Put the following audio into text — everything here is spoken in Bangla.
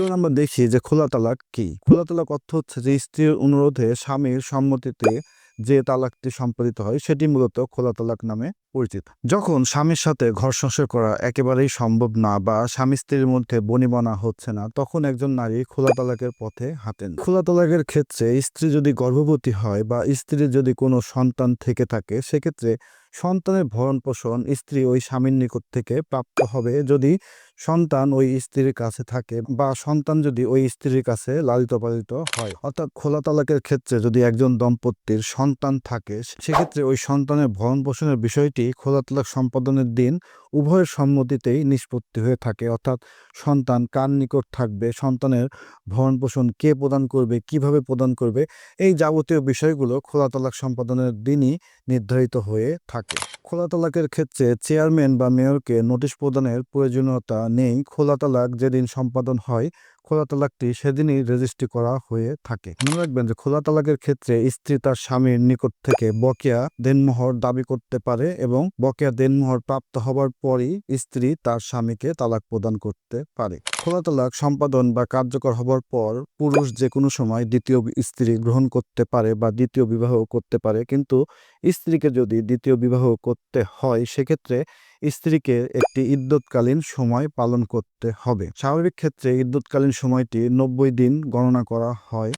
চলুন আমরা দেখি যে খোলা তালাক কি? খোলা তালাক অর্থ হচ্ছে যে স্ত্রীর অনুরোধে স্বামীর সম্মতিতে যে তালাকটি সম্পাদিত হয়, সেটি মূলত খোলা তালাক নামে পরিচিত। যখন স্বামীর সাথে ঘর সংসার করা একেবারেই সম্ভব না বা স্বামী স্ত্রীর মধ্যে বনিবনা হচ্ছে না, তখন একজন নারী খোলা তালাকের পথে হাঁটেন। খোলা তালাকের ক্ষেত্রে স্ত্রী যদি গর্ভবতী হয় বা স্ত্রীর যদি কোনো সন্তান থেকে থাকে, সেক্ষেত্রে সন্তানের ভরণ পোষণ স্ত্রী ওই স্বামীর নিকট থেকে প্রাপ্ত হবে। যদি সন্তান ওই স্ত্রীর কাছে থাকে বা সন্তান যদি ওই স্ত্রীর কাছে লালিত পালিত হয়, অর্থাৎ খোলা তালাকের ক্ষেত্রে যদি একজন দম্পতির সন্তান থাকে সেক্ষেত্রে ওই সন্তানের ভরণ পোষণের বিষয়টি খোলা তালাক সম্পাদনের দিন উভয়ের সম্মতিতেই নিষ্পত্তি হয়ে থাকে। অর্থাৎ সন্তান কার নিকট থাকবে, সন্তানের ভরণ পোষণ কে প্রদান করবে, কীভাবে প্রদান করবে, এই যাবতীয় বিষয়গুলো খোলা তালাক সম্পাদনের দিনই নির্ধারিত হয়ে থাকে। খোলা তালাকের ক্ষেত্রে চেয়ারম্যান বা মেয়রকে নোটিশ প্রদানের প্রয়োজনীয়তা নেই। খোলা তালাক যেদিন সম্পাদন হয় খোলা তালাকটি সেদিনই রেজিস্ট্রি করা হয়ে থাকে। মনে রাখবেন যে খোলা তালাকের ক্ষেত্রে স্ত্রী তার স্বামীর নিকট থেকে বকেয়া দেনমোহর দাবি করতে পারে এবং বকেয়া দেনমোহর প্রাপ্ত হবার পরই স্ত্রী তার স্বামীকে তালাক প্রদান করতে পারে। খোলা তালাক সম্পাদন বা কার্যকর হবার পর পুরুষ যে কোনো সময় দ্বিতীয় স্ত্রী গ্রহণ করতে পারে বা দ্বিতীয় বিবাহ করতে পারে, কিন্তু স্ত্রীকে যদি দ্বিতীয় বিবাহ করতে হয়, সেক্ষেত্রে স্ত্রীকে একটি ইদ্যৎকালীন সময় পালন করতে হবে। স্বাভাবিক ক্ষেত্রে ইদ্যৎকালীন সময়টি নব্বই দিন গণনা করা হয়।